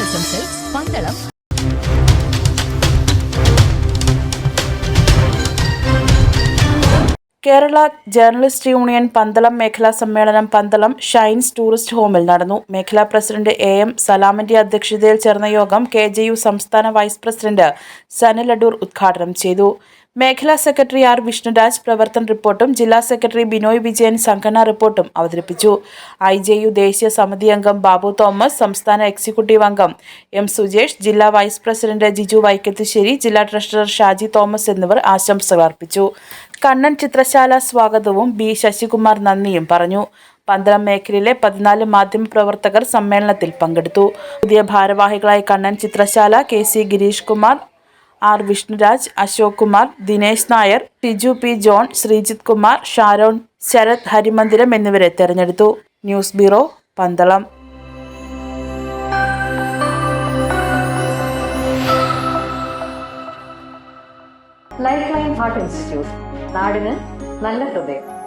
ആശംസകൾ Pandalam Kerala journalist union Pandalam മേഖലാ സമ്മേളനം പന്തളം ഷൈൻസ് ടൂറിസ്റ്റ് ഹോമിൽ നടന്നു. മേഖലാ പ്രസിഡന്റ് എ എം സലാമിന്റെ അധ്യക്ഷതയിൽ ചേർന്ന യോഗം കെ ജെ യു സംസ്ഥാന വൈസ് പ്രസിഡന്റ് സനൽ അടൂർ ഉദ്ഘാടനം ചെയ്തു. മേഖലാ സെക്രട്ടറി ആർ വിഷ്ണുരാജ് പ്രവർത്തന റിപ്പോർട്ടും ജില്ലാ സെക്രട്ടറി ബിനോയ് വിജയൻ സംഘടനാ റിപ്പോർട്ടും അവതരിപ്പിച്ചു. ഐ ജെ യു ദേശീയ സമിതി അംഗം ബാബു തോമസ് സംസ്ഥാന എക്സിക്യൂട്ടീവ് അംഗം എം സുജേഷ് ജില്ലാ വൈസ് പ്രസിഡന്റ് ജിജു വൈക്കത്തുശ്ശേരി ജില്ലാ ട്രഷറർ ഷാജി തോമസ് എന്നിവർ ആശംസകൾ അർപ്പിച്ചു. കണ്ണൻ ചിത്രശാല സ്വാഗതവും ബി ശശികുമാർ നന്ദിയും പറഞ്ഞു. പന്തളം മേഖലയിലെ പതിനാല് മാധ്യമപ്രവർത്തകർ സമ്മേളനത്തിൽ പങ്കെടുത്തു. പുതിയ ഭാരവാഹികളായ Kannan Chithrasala K C Gireesh Kumar R Vishnuraj Ashok Kumar Dinesh Nair Tiju P John Sreejith Kumar Sharon Sarath Harimandiram എന്നിവരെ തെരഞ്ഞെടുത്തു. News bureau Pandalam. Life line heart institute നാടിന് നല്ല ഹൃദയം.